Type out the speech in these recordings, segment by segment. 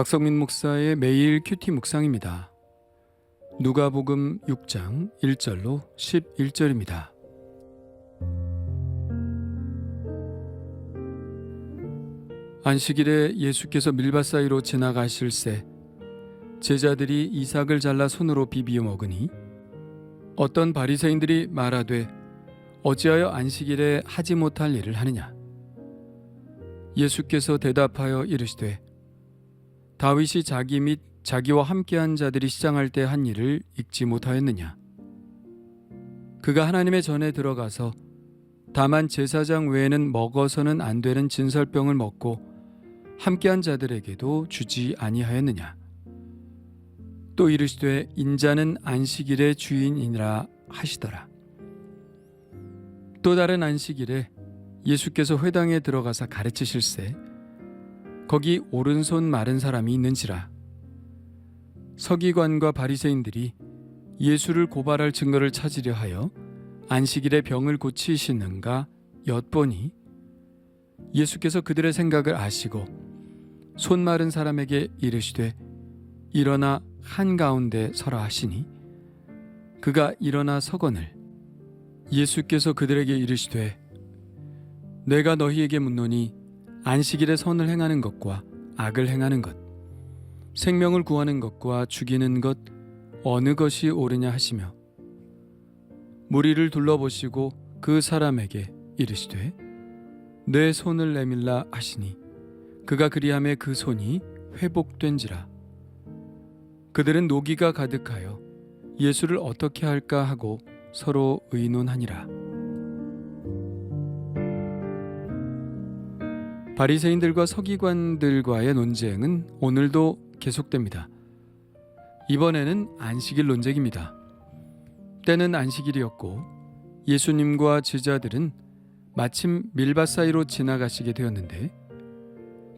박성민 목사의 매일 큐티 묵상입니다. 누가복음 6장 1절로 11절입니다. 안식일에 예수께서 밀밭 사이로 지나가실새 제자들이 이삭을 잘라 손으로 비비어 먹으니 어떤 바리새인들이 말하되 어찌하여 안식일에 하지 못할 일을 하느냐 예수께서 대답하여 이르시되 다윗이 자기 및 자기와 함께한 자들이 시장할 때 한 일을 읽지 못하였느냐? 그가 하나님의 전에 들어가서 다만 제사장 외에는 먹어서는 안 되는 진설병을 먹고 함께한 자들에게도 주지 아니하였느냐? 또 이르시되 인자는 안식일의 주인이라 하시더라. 또 다른 안식일에 예수께서 회당에 들어가서 가르치실세 거기 오른손 마른 사람이 있는지라. 서기관과 바리새인들이 예수를 고발할 증거를 찾으려 하여 안식일에 병을 고치시는가 엿보니 예수께서 그들의 생각을 아시고 손 마른 사람에게 이르시되 일어나 한가운데 서라 하시니 그가 일어나 서거늘. 예수께서 그들에게 이르시되 내가 너희에게 묻노니 안식일에 선을 행하는 것과 악을 행하는 것 생명을 구하는 것과 죽이는 것 어느 것이 옳으냐 하시며 무리를 둘러보시고 그 사람에게 이르시되 내 손을 내밀라 하시니 그가 그리함에 그 손이 회복된지라. 그들은 노기가 가득하여 예수를 어떻게 할까 하고 서로 의논하니라 바리새인들과 서기관들과의 논쟁은 오늘도 계속됩니다. 이번에는 안식일 논쟁입니다. 때는 안식일이었고 예수님과 제자들은 마침 밀밭 사이로 지나가시게 되었는데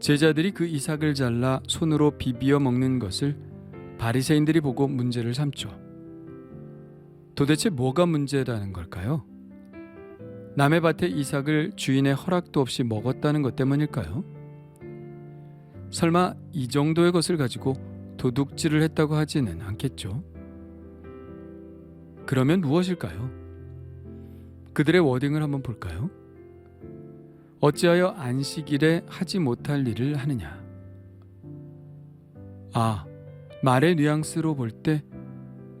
제자들이 그 이삭을 잘라 손으로 비비어 먹는 것을 바리새인들이 보고 문제를 삼죠. 도대체 뭐가 문제라는 걸까요? 남의 밭에 이삭을 주인의 허락도 없이 먹었다는 것 때문일까요? 설마 이 정도의 것을 가지고 도둑질을 했다고 하지는 않겠죠. 그러면 무엇일까요? 그들의 워딩을 한번 볼까요? 어찌하여 안식일에 하지 못할 일을 하느냐? 아, 말의 뉘앙스로 볼 때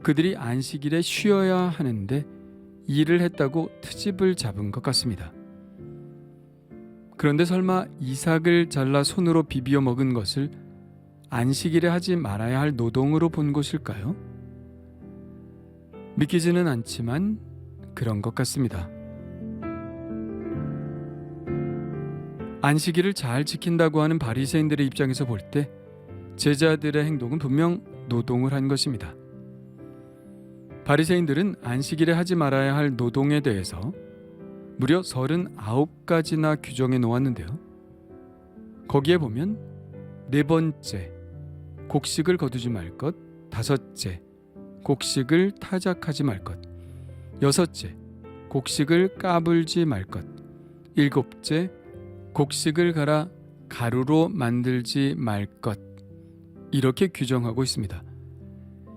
그들이 안식일에 쉬어야 하는데 일을 했다고 트집을 잡은 것 같습니다. 그런데 설마 이삭을 잘라 손으로 비비어 먹은 것을 안식일에 하지 말아야 할 노동으로 본 것일까요? 믿기지는 않지만 그런 것 같습니다. 안식일을 잘 지킨다고 하는 바리새인들의 입장에서 볼 때 제자들의 행동은 분명 노동을 한 것입니다. 바리새인들은 안식일에 하지 말아야 할 노동에 대해서 무려 39가지나 규정해 놓았는데요. 거기에 보면 네 번째 곡식을 거두지 말 것, 다섯째 곡식을 타작하지 말 것, 여섯째 곡식을 까불지 말 것, 일곱째 곡식을 갈아 가루로 만들지 말 것. 이렇게 규정하고 있습니다.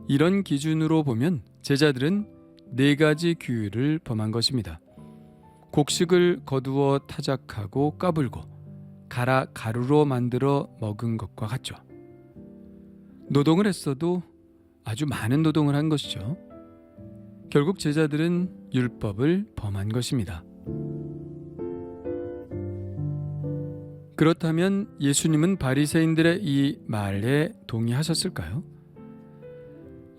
이런 기준으로 보면 제자들은 네 가지 규율을 범한 것입니다. 곡식을 거두어 타작하고 까불고 갈아 가루로 만들어 먹은 것과 같죠. 노동을 했어도 아주 많은 노동을 한 것이죠. 결국 제자들은 율법을 범한 것입니다. 그렇다면 예수님은 바리새인들의 이 말에 동의하셨을까요?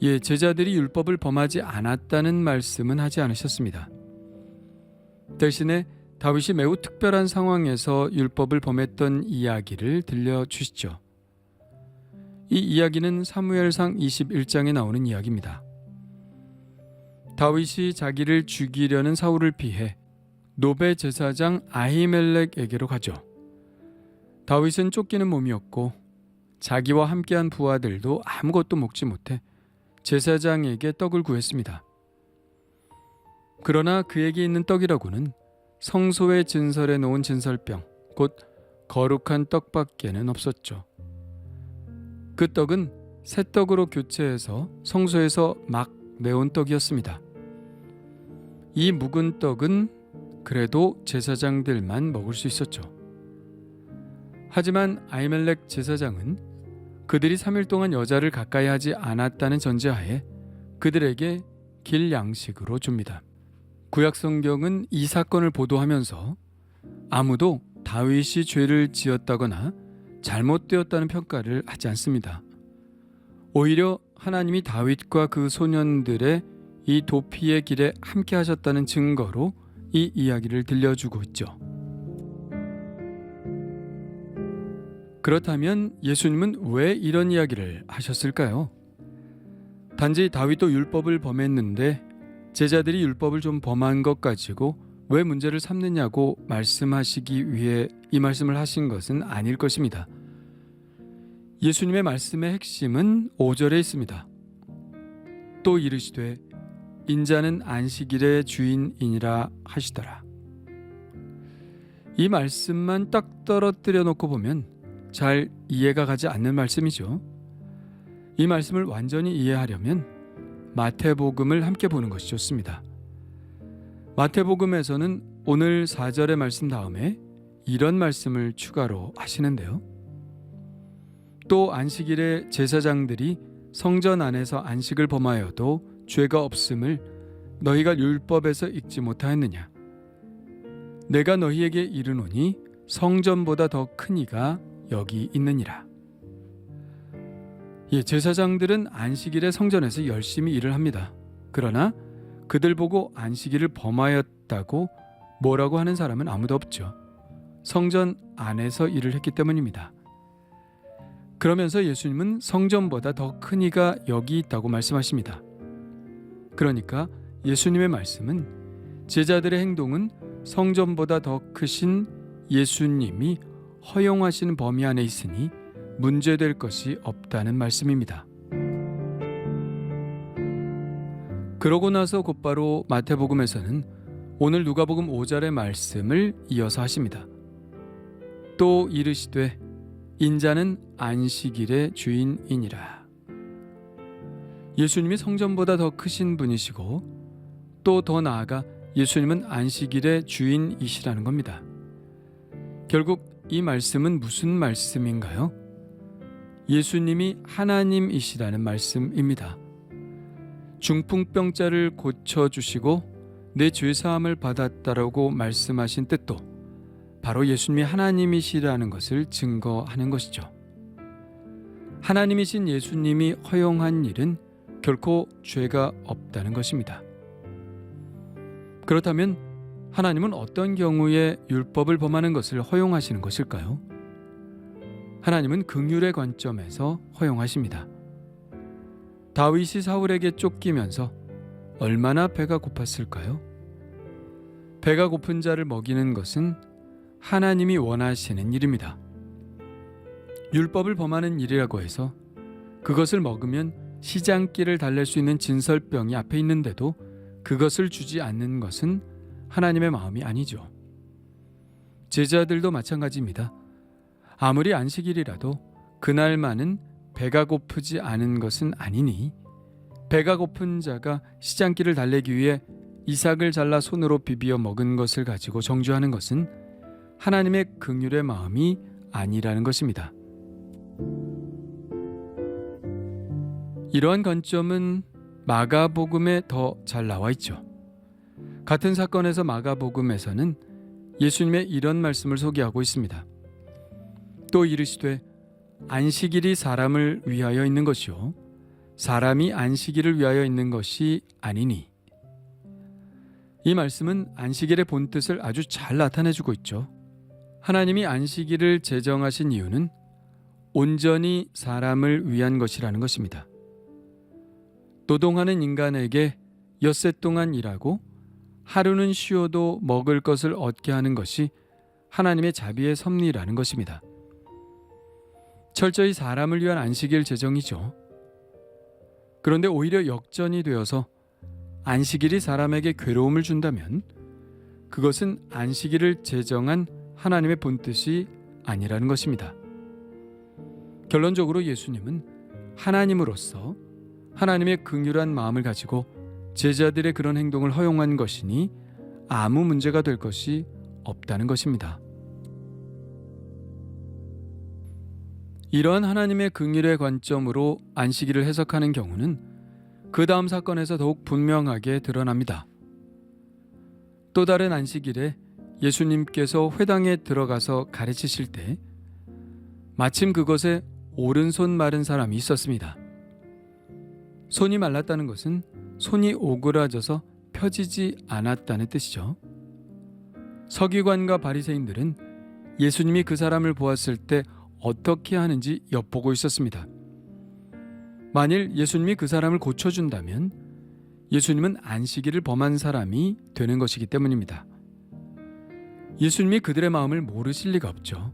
예, 제자들이 율법을 범하지 않았다는 말씀은 하지 않으셨습니다. 대신에 다윗이 매우 특별한 상황에서 율법을 범했던 이야기를 들려 주시죠. 이 이야기는 사무엘상 21장에 나오는 이야기입니다. 다윗이 자기를 죽이려는 사울을 피해 노베 제사장 아히멜렉에게로 가죠. 다윗은 쫓기는 몸이었고 자기와 함께한 부하들도 아무것도 먹지 못해 제사장에게 떡을 구했습니다. 그러나 그에게 있는 떡이라고는 성소의 진설에 놓은 진설병, 곧 거룩한 떡밖에는 없었죠. 그 떡은 새 떡으로 교체해서 성소에서 막 내온 떡이었습니다. 이 묵은 떡은 그래도 제사장들만 먹을 수 있었죠. 하지만 아이멜렉 제사장은 그들이 3일 동안 여자를 가까이 하지 않았다는 전제하에 그들에게 길 양식으로 줍니다. 구약 성경은 이 사건을 보도하면서 아무도 다윗이 죄를 지었다거나 잘못되었다는 평가를 하지 않습니다. 오히려 하나님이 다윗과 그 소년들의 이 도피의 길에 함께 하셨다는 증거로 이 이야기를 들려주고 있죠. 그렇다면 예수님은 왜 이런 이야기를 하셨을까요? 단지 다윗도 율법을 범했는데 제자들이 율법을 좀 범한 것 가지고 왜 문제를 삼느냐고 말씀하시기 위해 이 말씀을 하신 것은 아닐 것입니다. 예수님의 말씀의 핵심은 5절에 있습니다. 또 이르시되 인자는 안식일의 주인이니라 하시더라. 이 말씀만 딱 떨어뜨려 놓고 보면 잘 이해가 가지 않는 말씀이죠. 이 말씀을 완전히 이해하려면 마태복음을 함께 보는 것이 좋습니다. 마태복음에서는 오늘 4절의 말씀 다음에 이런 말씀을 추가로 하시는데요. 또 안식일에 제사장들이 성전 안에서 안식을 범하여도 죄가 없음을 너희가 율법에서 읽지 못하였느냐 내가 너희에게 이르노니 성전보다 더 큰 이가 여기 있느니라 예, 제사장들은 안식일에 성전에서 열심히 일을 합니다. 그러나 그들 보고 안식일을 범하였다고 뭐라고 하는 사람은 아무도 없죠. 성전 안에서 일을 했기 때문입니다. 그러면서 예수님은 성전보다 더 큰 이가 여기 있다고 말씀하십니다. 그러니까 예수님의 말씀은 제자들의 행동은 성전보다 더 크신 예수님이 허용하시는 범위 안에 있으니 문제될 것이 없다는 말씀입니다. 그러고 나서 곧바로 마태복음에서는 오늘 누가복음 5절의 말씀을 이어서 하십니다. 또 이르시되 인자는 안식일의 주인이니라. 예수님이 성전보다 더 크신 분이시고 또 더 나아가 예수님은 안식일의 주인이시라는 겁니다. 결국 이 말씀은 무슨 말씀인가요? 예수님이 하나님이시라는 말씀입니다. 중풍병자를 고쳐 주시고 내 죄 사함을 받았다라고 말씀하신 뜻도 바로 예수님이 하나님이시라는 것을 증거하는 것이죠. 하나님이신 예수님이 허용한 일은 결코 죄가 없다는 것입니다. 그렇다면 하나님은 어떤 경우에 율법을 범하는 것을 허용하시는 것일까요? 하나님은 긍휼의 관점에서 허용하십니다. 다윗이 사울에게 쫓기면서 얼마나 배가 고팠을까요? 배가 고픈 자를 먹이는 것은 하나님이 원하시는 일입니다. 율법을 범하는 일이라고 해서 그것을 먹으면 시장길을 달랠 수 있는 진설병이 앞에 있는데도 그것을 주지 않는 것은 하나님의 마음이 아니죠. 제자들도 마찬가지입니다. 아무리 안식일이라도 그날만은 배가 고프지 않은 것은 아니니 배가 고픈 자가 시장길을 달래기 위해 이삭을 잘라 손으로 비비어 먹은 것을 가지고 정죄하는 것은 하나님의 긍휼의 마음이 아니라는 것입니다. 이러한 관점은 마가복음에 더 잘 나와 있죠. 같은 사건에서 마가복음에서는 예수님의 이런 말씀을 소개하고 있습니다. 또 이르시되 안식일이 사람을 위하여 있는 것이요 사람이 안식일을 위하여 있는 것이 아니니 이 말씀은 안식일의 본 뜻을 아주 잘 나타내 주고 있죠. 하나님이 안식일을 제정하신 이유는 온전히 사람을 위한 것이라는 것입니다. 노동하는 인간에게 엿새 동안 일하고 하루는 쉬어도 먹을 것을 얻게 하는 것이 하나님의 자비의 섭리라는 것입니다. 철저히 사람을 위한 안식일 제정이죠. 그런데 오히려 역전이 되어서 안식일이 사람에게 괴로움을 준다면 그것은 안식일을 제정한 하나님의 본뜻이 아니라는 것입니다. 결론적으로 예수님은 하나님으로서 하나님의 긍휼한 마음을 가지고 제자들의 그런 행동을 허용한 것이니 아무 문제가 될 것이 없다는 것입니다. 이러한 하나님의 긍휼의 관점으로 안식일을 해석하는 경우는 그 다음 사건에서 더욱 분명하게 드러납니다. 또 다른 안식일에 예수님께서 회당에 들어가서 가르치실 때 마침 그곳에 오른손 마른 사람이 있었습니다. 손이 말랐다는 것은 손이 오그라져서 펴지지 않았다는 뜻이죠. 서기관과 바리새인들은 예수님이 그 사람을 보았을 때 어떻게 하는지 엿보고 있었습니다. 만일 예수님이 그 사람을 고쳐준다면 예수님은 안식일을 범한 사람이 되는 것이기 때문입니다. 예수님이 그들의 마음을 모르실 리가 없죠.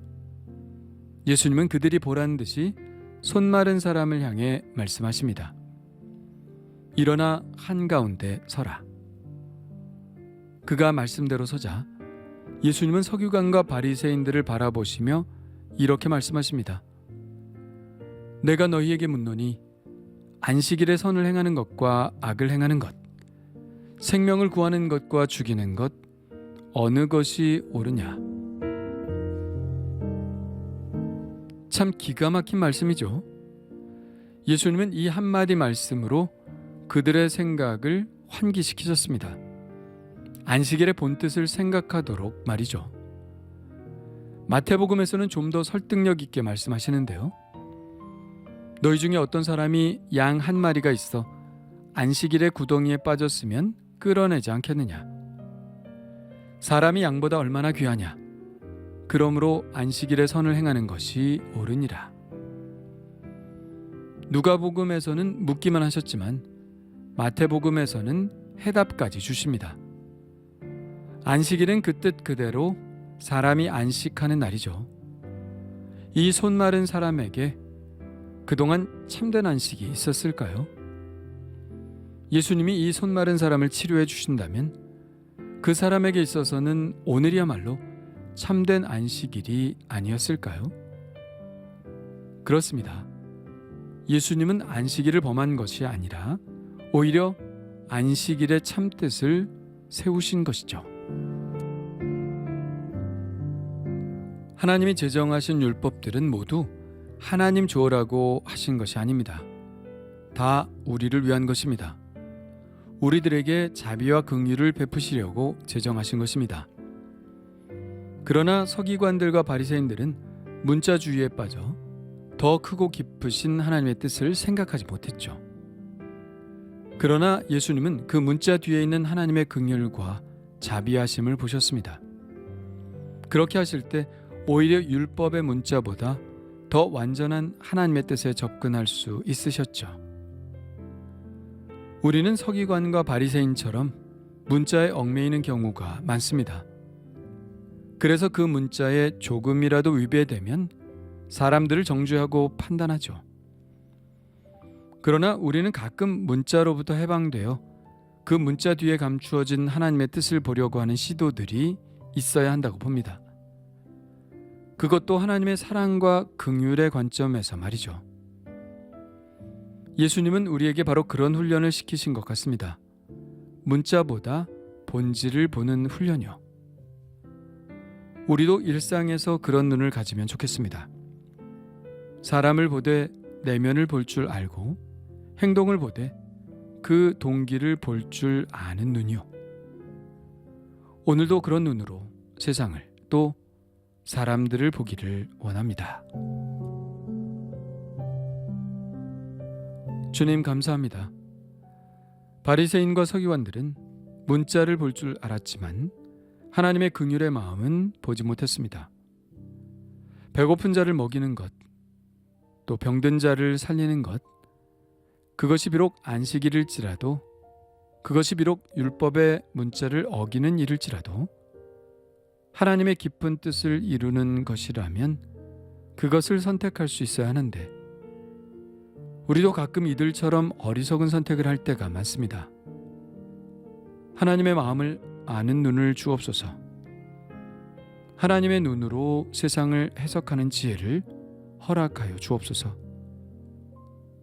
예수님은 그들이 보란 듯이 손 마른 사람을 향해 말씀하십니다. 일어나 한가운데 서라. 그가 말씀대로 서자 예수님은 서기관과 바리새인들을 바라보시며 이렇게 말씀하십니다. 내가 너희에게 묻노니 안식일에 선을 행하는 것과 악을 행하는 것, 생명을 구하는 것과 죽이는 것 어느 것이 옳으냐? 참 기가 막힌 말씀이죠. 예수님은 이 한마디 말씀으로 그들의 생각을 환기시키셨습니다. 안식일의 본뜻을 생각하도록 말이죠. 마태복음에서는 좀 더 설득력 있게 말씀하시는데요. 너희 중에 어떤 사람이 양 한 마리가 있어 안식일의 구덩이에 빠졌으면 끌어내지 않겠느냐? 사람이 양보다 얼마나 귀하냐? 그러므로 안식일에 선을 행하는 것이 옳으니라. 누가복음에서는 묻기만 하셨지만 마태복음에서는 해답까지 주십니다. 안식일은 그 뜻 그대로 사람이 안식하는 날이죠. 이 손 마른 사람에게 그동안 참된 안식이 있었을까요? 예수님이 이 손 마른 사람을 치료해 주신다면 그 사람에게 있어서는 오늘이야말로 참된 안식일이 아니었을까요? 그렇습니다. 예수님은 안식일을 범한 것이 아니라 오히려 안식일의 참뜻을 세우신 것이죠. 하나님이 제정하신 율법들은 모두 하나님 좋으라고 하신 것이 아닙니다. 다 우리를 위한 것입니다. 우리들에게 자비와 긍휼을 베푸시려고 제정하신 것입니다. 그러나 서기관들과 바리새인들은 문자주의에 빠져 더 크고 깊으신 하나님의 뜻을 생각하지 못했죠. 그러나 예수님은 그 문자 뒤에 있는 하나님의 긍휼과 자비하심을 보셨습니다. 그렇게 하실 때 오히려 율법의 문자보다 더 완전한 하나님의 뜻에 접근할 수 있으셨죠. 우리는 서기관과 바리새인처럼 문자에 얽매이는 경우가 많습니다. 그래서 그 문자에 조금이라도 위배되면 사람들을 정죄하고 판단하죠. 그러나 우리는 가끔 문자로부터 해방되어 그 문자 뒤에 감추어진 하나님의 뜻을 보려고 하는 시도들이 있어야 한다고 봅니다. 그것도 하나님의 사랑과 긍휼의 관점에서 말이죠. 예수님은 우리에게 바로 그런 훈련을 시키신 것 같습니다. 문자보다 본질을 보는 훈련이요. 우리도 일상에서 그런 눈을 가지면 좋겠습니다. 사람을 보되 내면을 볼 줄 알고 행동을 보되 그 동기를 볼 줄 아는 눈이요. 오늘도 그런 눈으로 세상을 또 사람들을 보기를 원합니다. 주님 감사합니다. 바리새인과 서기관들은 문자를 볼 줄 알았지만 하나님의 긍휼의 마음은 보지 못했습니다. 배고픈 자를 먹이는 것, 또 병든 자를 살리는 것, 그것이 비록 안식일일지라도 그것이 비록 율법의 문자를 어기는 일일지라도 하나님의 깊은 뜻을 이루는 것이라면 그것을 선택할 수 있어야 하는데 우리도 가끔 이들처럼 어리석은 선택을 할 때가 많습니다. 하나님의 마음을 아는 눈을 주옵소서. 하나님의 눈으로 세상을 해석하는 지혜를 허락하여 주옵소서.